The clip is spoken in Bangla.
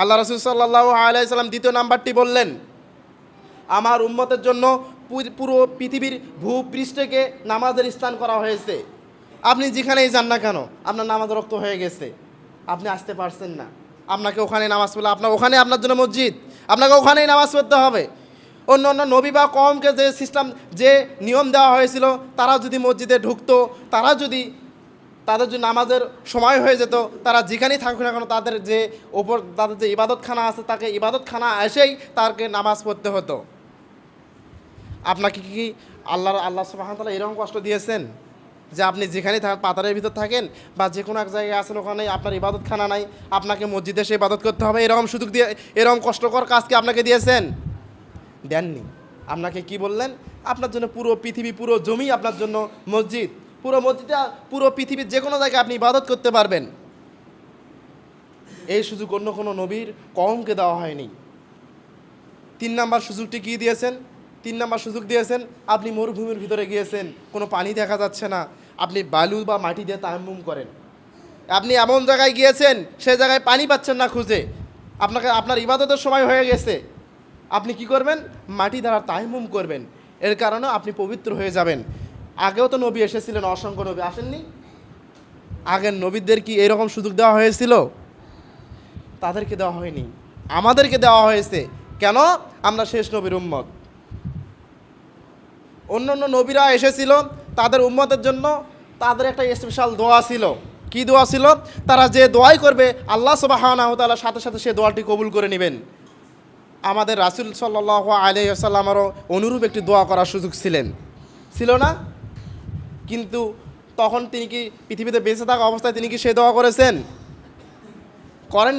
আল্লাহ রসুল সাল্লাহ আলাইসাল্লাম দ্বিতীয় নাম্বারটি বললেন, আমার উম্মতের জন্য পুরো পৃথিবীর ভূপৃষ্ঠকে নামাজের স্থান করা হয়েছে। আপনি যেখানেই যান না কেন, আপনার নামাজ রক্ত হয়ে গেছে। আপনি আসতে পারছেন না। আপনাকে ওখানে নামাজ পড়লে আপনার ওখানে আপনার জন্য মসজিদ। আপনাকে ওখানেই নামাজ পড়তে হবে। অন্য অন্য নবী বা কমকে যে সিস্টেম যে নিয়ম দেওয়া হয়েছিল, তারা যদি মসজিদে ঢুকতো, তারা যদি তাদের যে নামাজের সময় হয়ে যেত, তারা যেখানেই থাকুক না কেন তাদের যে ওপর, তাদের যে ইবাদতখানা আছে, তাকে ইবাদতখানা এসেই তাকে নামাজ পড়তে হতো। আপনাকে কি আল্লাহর, আল্লাহ সুবাহতালা এরকম কষ্ট দিয়েছেন? যে আপনি যেখানেই থাকেন পাতারের ভিতর থাকেন বা যে কোনো এক জায়গায় আছেন, ওখানে আপনার ইবাদতখানা নাই, আপনাকে মসজিদে এসে ইবাদত করতে হবে, এরকম সুযোগ দিয়ে, এরকম কষ্টকর কাজ কি আপনাকে দিয়েছেন? দেননি। আপনাকে কি বললেন? আপনার জন্য পুরো পৃথিবী, পুরো জমি আপনার জন্য মসজিদ। পুরো মসজিদটা, পুরো পৃথিবীর যে কোনো জায়গায় আপনি ইবাদত করতে পারবেন। এই সুযোগ অন্য কোনো নবীর কমকে দেওয়া হয়নি। তিন নাম্বার সুযোগটি কি দিয়েছেন? তিন নাম্বার সুযোগ দিয়েছেন, আপনি মরুভূমির ভিতরে গিয়েছেন, কোনো পানি দেখা যাচ্ছে না, আপনি বালু বা মাটি দিয়ে তায়াম্মুম করেন। আপনি এমন জায়গায় গিয়েছেন, সে জায়গায় পানি পাচ্ছেন না খুঁজে। আপনাকে, আপনার ইবাদতের সময় হয়ে গেছে। আপনি কি করবেন? মাটি দ্বারা তায়াম্মুম করবেন। এর কারণে আপনি পবিত্র হয়ে যাবেন। আগেও তো নবী এসেছিলেন, অসংখ্য নবী আসেননি। আগের নবীদের কি এরকম সুযোগ দেওয়া হয়েছিল? তাদেরকে দেওয়া হয়নি। আমাদেরকে দেওয়া হয়েছে। কেন? আমরা শেষ নবীর উম্মত। অন্য অন্য নবীরা এসেছিল তাদের উম্মতের জন্য। তাদের একটা স্পেশাল দোয়া ছিল। কি দোয়া ছিল? তারা যে দোয়াই করবে, আল্লাহ সুবাহর সাথে সাথে সে দোয়াটি কবুল করে নেবেন। আমাদের রাসুল সাল্লাহ আলিয়াল্লামারও অনুরূপ একটি দোয়া করার সুযোগ ছিলেন। ছিল না? কিন্তু তখন তিনি কি পৃথিবীতে বেঁচে থাকা অবস্থায় তিনি কি সে দোয়া করেছেন? করেন